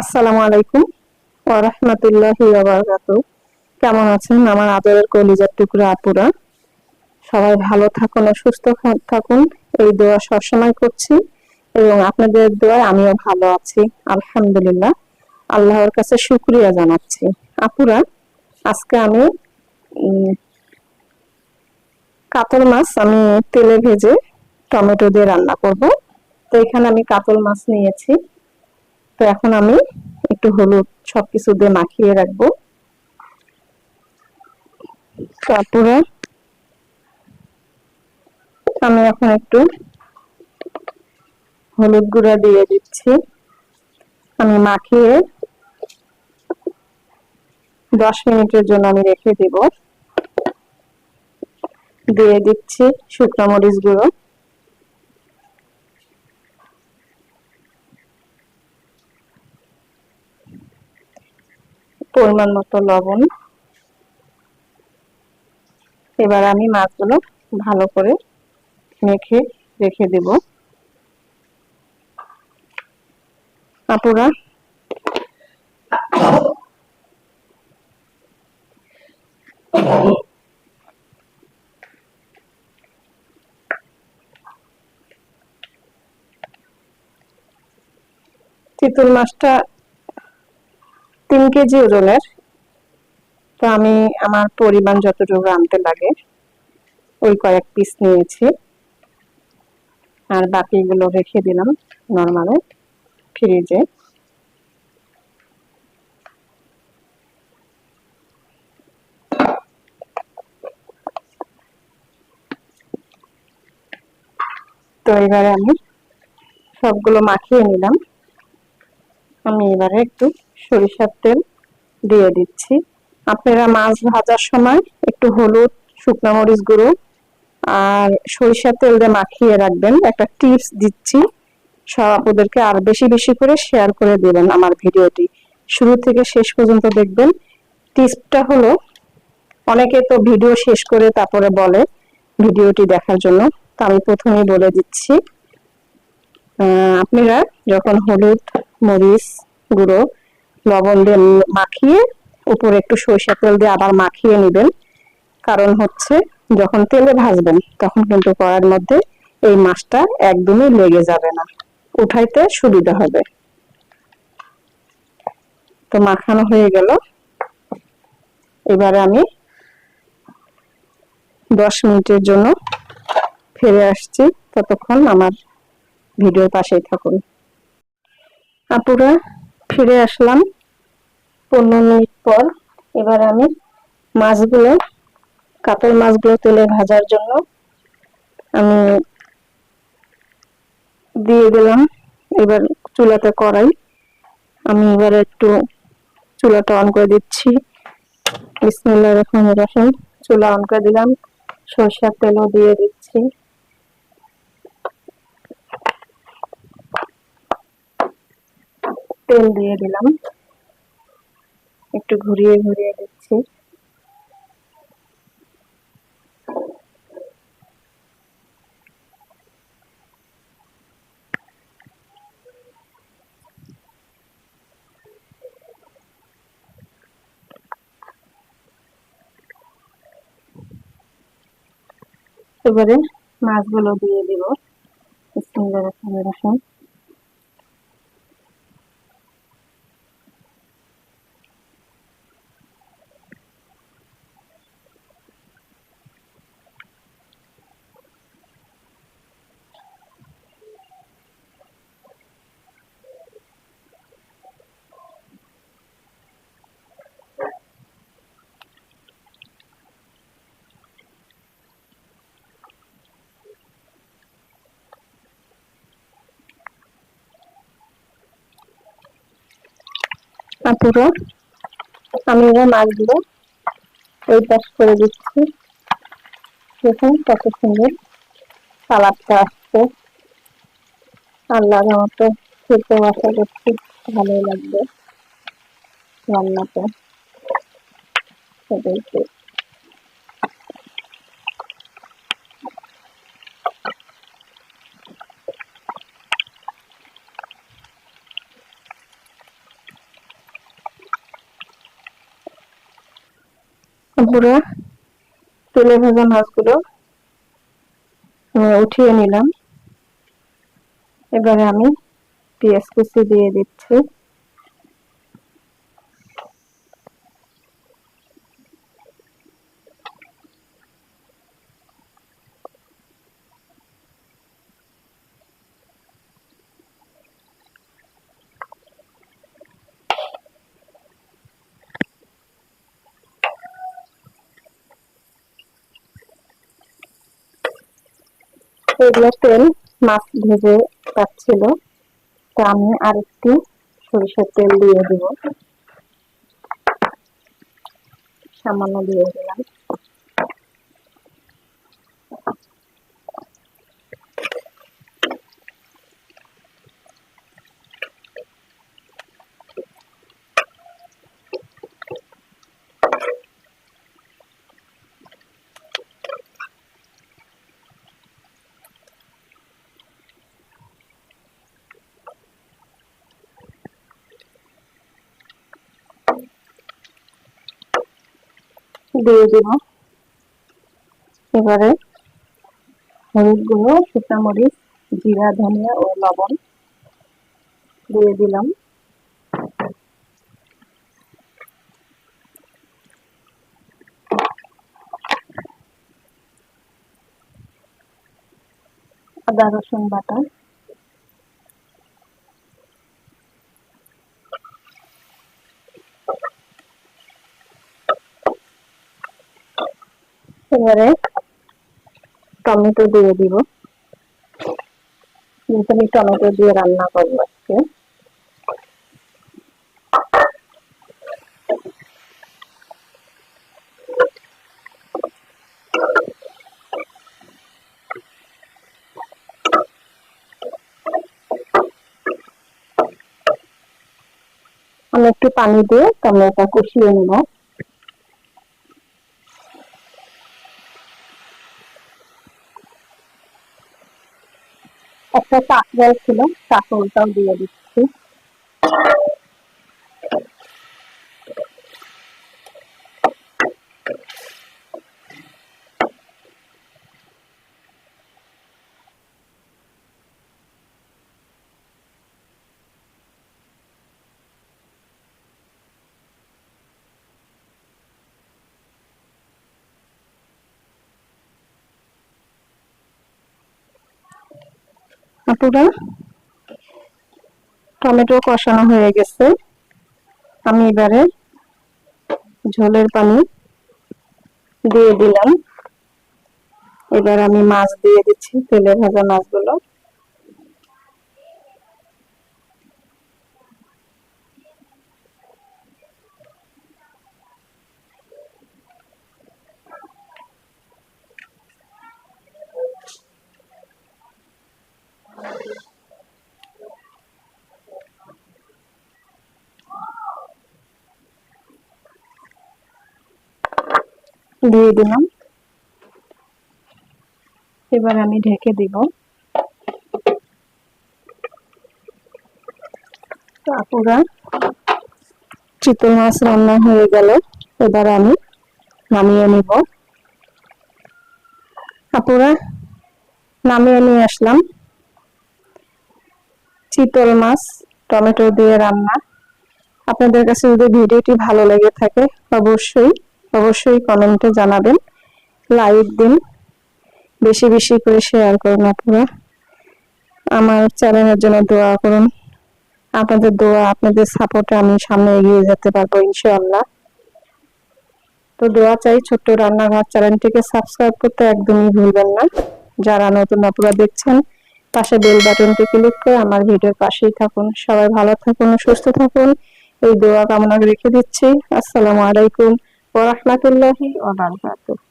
আসসালামু আলাইকুম রাহমাতুল্লাহি ওয়া বারাকাতুহু কেমন আছেন আমার আদরের কলিজার টুকরা আপুরা? সবাই ভালো থাকুন সুস্থ থাকুন। এই দোয়া সবসময় করছি এবং আপনাদের দোয়ায় আমিও ভালো আছি, আলহামদুলিল্লাহ। আল্লাহর কাছে শুক্রিয়া জানাচ্ছি। আপুরা, আজকে আমি কাতল মাছ আমি তেলে ভেজে টমেটো দিয়ে রান্না করব। তো এখানে আমি কাতল মাছ নিয়েছি। তো এখন আমি একটু হলুদ সবকিছু দিয়ে মাখিয়ে রাখব। তারপরে আমি এখন একটু হলুদ গুঁড়া দিয়ে দিচ্ছি। আমি মাখিয়ে দশ মিনিটের জন্য আমি রেখে দিব। দিয়ে দিচ্ছি শুকনো মরিচ গুঁড়ো। পরিমাণ মতো লবণ। এবার আমি মাছগুলো ভালো করে মেখে রেখে দেব। আপুরা? চিতল মাছটা তিন কেজি ওজনের। তো আমি আমার পরিমাণ যতটুকু আনতে লাগে, ওই কয়েক পিস নিয়েছি। আর বাকিগুলো রেখে দিলাম নর্মালে ফ্রিজে তো এবারে আমি সবগুলো মাখিয়ে নিলাম। আমি এবারে একটু সরিষার তেল দিয়ে দিচ্ছি। আপনারা মাছ ভাজার সময় একটু হলুদ, শুকনো মরিচ গুঁড়ো আর সরিষার তেল দিয়ে মাখিয়ে রাখবেন। একটা টিপস দিচ্ছি। সব আপনাদেরকে আর বেশি বেশি করে শেয়ার করে দেবেন আমার ভিডিওটি। শুরু থেকে শেষ পর্যন্ত দেখবেন। টিপসটা হলো, অনেকে তো ভিডিও শেষ করে তারপরে বলে ভিডিওটি দেখার জন্য। তো আমি প্রথমেই বলে দিচ্ছি। আপনারা যখন হলুদ মরিচ গুঁড়ো, লবণ দিয়ে মাখিয়ে উপরে একটু সরিষা তেল দিয়ে আবার মাখিয়ে নেবেন। কারণ হচ্ছে যখন তেলে ভাজবেন তখন কিন্তু কড়ার মধ্যে এই মাছটা একদমই লেগে যাবে না। উঠাইতে সুবিধা হবে। তো মাখানো হয়ে গেল। এবারে আমি দশ মিনিটের জন্য ফিরে আসছি। ততক্ষণ আমার ভিডিওর পাশেই থাকুন। আপুরা, ফিরে আসলাম। পনেরো মিনিট পর এবার আমি মাছগুলো, কাতল মাছগুলো তেলে ভাজার জন্য আমি দিয়ে দিলাম। এবার চুলাতে কড়াই। আমি এবার একটু চুলাটা অন করে দিচ্ছি। বিসমিল্লাহির রহমানির রহিম। চুলা অন করে দিলাম। সরষের তেলও দিয়ে দিচ্ছি। তেল দিয়ে দিলাম। একটু ঘুরিয়ে ঘুরিয়ে দিচ্ছি। এবারে মাছগুলো দিয়ে দিব। রহমানির রহিম আপুরা আমি এবার মাছগুলো এই পাশ করে দিচ্ছি। দেখুন কত সুন্দর সালাদটা আসছে। আল্লাহর মতো খেতে আশা করছি, ভালোই লাগবে রান্নাটা। সেটাই পুরো তেলে ভাজা মাছগুলো উঠিয়ে নিলাম। এবারে আমি পেঁয়াজ কুচি দিয়ে দিচ্ছি। এগুলো তেল মাছ ভেজে পাচ্ছিল। তো আমি আরেকটু সরিষার তেল দিয়ে দেব। সামান্য দিয়ে দিলাম। দিয়ে দিব এবারে হলুদ গুঁড়ো শুকনো মরিচ জিরা, ধনিয়া ও লবণ দিয়ে দিলাম। আদা রসুন বাটা। এবারে টমেটো দিয়ে দিব। আমি টমেটো দিয়ে রান্না করব আজকে। আমি একটু পানি দিয়ে টমেটো কষিয়ে নেব। একটা কাঁকড়াল ছিল কাঁকড়টাও দিয়ে দিচ্ছি। আপুরা, টমেটো কষানো হয়ে গেছে। আমি এবারে ঝোলের পানি দিয়ে দিলাম। এবার আমি মাছ দিয়ে দিচ্ছি, তেলে ভাজা মাছগুলো। দিয়ে দিলাম। এবার আমি ঢেকে দিব। আপুরা, চিতল মাছ রান্না হয়ে গেল। এবার আমি নামিয়ে নিব। আপুরা, নামিয়ে নিয়ে আসলাম। চিতল মাছ, টমেটো দিয়ে রান্না। আপনাদের কাছে যদি ভিডিওটি ভালো লেগে থাকে, অবশ্যই অবশ্যই কমেন্টে জানাবেন। লাইক দিন। বেশি বেশি করে শেয়ার করুন আপনারা। আমার চ্যানেলের জন্য দোয়া করুন। আপনাদের দোয়া, আপনাদের সাপোর্টে আমি সামনে এগিয়ে যেতে পারব ইনশাআল্লাহ। তো দোয়া চাই ছোট্ট রান্নাঘর চ্যানেলটিকে সাবস্ক্রাইব করতে একদমই ভুলবেন না। যারা নতুন আপুরা দেখছেন, পাশে বেল বাটনটি ক্লিক করে আমার ভিডিওর পাশেই থাকুন। সবাই ভালো থাকুন, সুস্থ থাকুন। এই দোয়া কামনা রেখে দিচ্ছি। আসসালামু আলাইকুম। ওয়া রাহমাতুল্লাহি ওয়া বারাকাতুহু